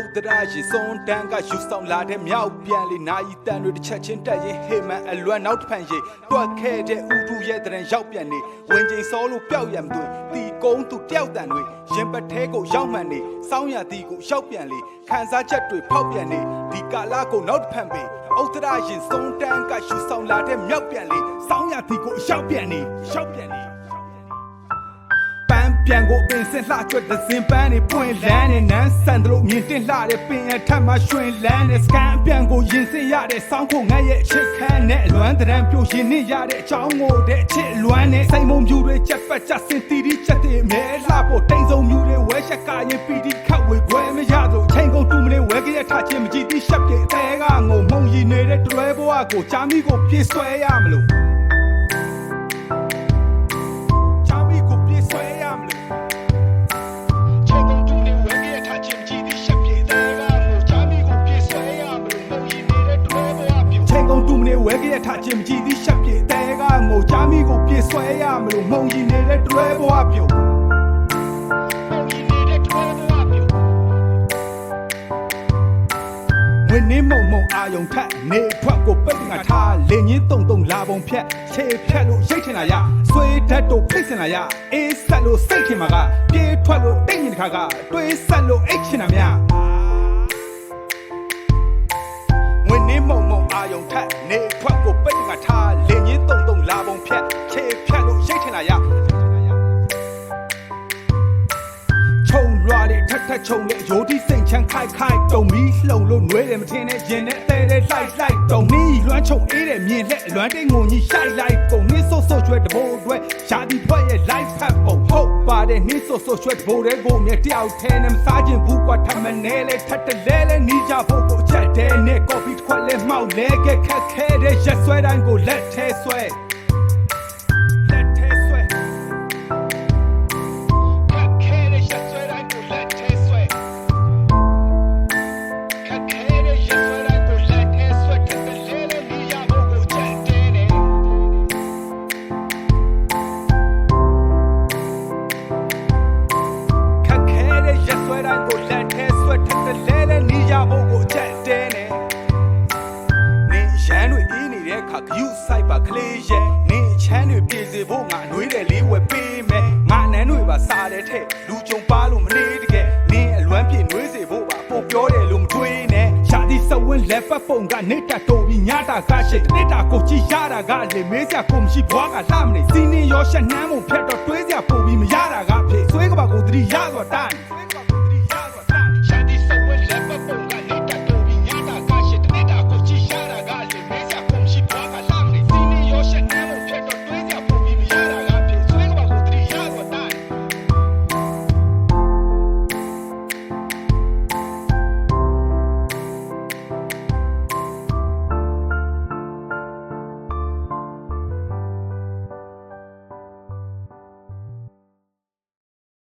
တ်တရာရေစွန်တန်းကယူဆောင်လာတဲ့မြောက်ပြန်လေနာယီတန်တွေတစ်ချက်ချင်းတက်ရင်ဟေမန်အလွမ်းနောက်တစ်ဖန်ရေတွက်ခဲ့တဲ့ဥထုရဲ့တရင်ရောက်ပြန်နေဝင်ချိန်စောလို့ပျောက်ရံသွင်းတီကုန်းသူတယောက်တန်တွေရင်ပတ်သေးကိုရောက်မှန်နေစောင်းရတီကိုရောက်ပြန်လေခံစားချက်တွေဖောက်ပြန်နေဒီကာလာကိုနောက်တစ်ဖန်ပေးဥတ္တရာရင်စွန်တန်းကယူဆောင်လာတဲ့မြောက်ပြန်လေစောင်းရတီကိုရောက်ပြန်နေရောက်ပြန်နေ ပန်းပြန်ကိုပင်စင်လှကျွတ်တဲ့စင်ပန်းနေပွင့်လန်းနေနန်းဆန်တို့မြင်တင်လှတဲ့ပင်အထက်မှာရွှင်လန်းနေစကန်ပြန်ကိုရင်စင်ရတဲ့စောင်းဖို့ငတ်ရဲ့အချစ်ခမ်းနဲ့အလွမ်းတရံပြိုရှင်နေရတဲ့အချောင်းကိုတဲ့အချစ်လွမ်းနဲ့စိတ်မုံပြူတွေချက်ပတ်ချက်စင်တီတီချက်တဲ့မဲလှဖို့တိမ်စုံမြူတွေဝဲချက်ကရင်ပီတီခတ်ဝေခွဲမရတော့ချိန်ကုန်တူမနေဝဲကြရထားချင်းမကြည့်တိရှက်ပြေအသေးကငုံမှုံရည်နေတဲ့တွဲဘဝကိုချာမီကိုပြေးဆွဲရမလို့ ခဲ့ထားချင်းကြည့်ပြီးရှက်ပြေတဲ့ကမို့ချာမီကိုပြေးဆွဲရမလို့ပုံရည်နေတဲ့တွဲဘဝပြုပုံရည်နေတဲ့တွဲဘဝပြုဝင်းနေမုံမုံအာယုံထက်နေထွက်ကိုပိတ်ငါထားလင်းချင်းတုံတုံလာပုံဖြက်ခြေဖြက်လို့ရိတ်ထင်လာရဆွေးဓာတ်တို့ဖိတ်စင်လာရအေးဆက်လို့စိတ်ထင်မှာကပြေးထွက်လို့တိတ်ညင်တခါကတွေးဆက်လို့အိတ်ချင်တာများ ထက်ထက်ခြုံတဲ့ရိုးဒီစိန်ချမ်းခိုက်ခိုက်တုံမီလှုံလို့နှွေးတယ်မထင်နဲ့ရင်နဲ့တဲတဲလိုက်လိုက်တုံနီးလွမ်းချုံအေးတယ်မြင်လက်လွမ်းတိတ်ငုံကြီးရှိုက်လိုက်ပုံနင်းဆို့ဆို့ကျွဲတဘိုးအတွက်ရှားဒီဖွဲ့ရဲ့ life hack ပုံဟုတ်ပါတယ်နင်းဆို့ဆို့ကျွဲတဘိုးတဲ့ကိုမြတယောက်ထဲနဲ့မစားခြင်းဘူးကွာထမနေလဲထက်တလဲလဲနီးကြဖို့ကိုချက်တဲ့နဲ့ coffee ခွက်လဲမှောက်လဲခဲ့ခက်ခဲတဲ့ရက်ဆွဲတိုင်းကိုလက်ထဲဆွဲ ပါစားတဲ့ထဲလူကြုံပါလို့မနေတကယ်နေအလွမ်းပြေနှွေးစေဖို့ပါပို့ပြောတယ်လို့မတွေးနဲ့ရှာဒီစဝင်းလက်ပတ်ပုံကနေတာတိုးပြီးညတာကရှိနေတာကိုကြည့်ရတာကလေမေးစရာကိုမရှိဘွားကလှမနေစီနေရောရှက်နှမ်းမုံဖြတ်တော့တွေးစရာပို့ပြီးမရတာကဖြစ်ဆွဲကပါကိုသတိရသွားတိုင်း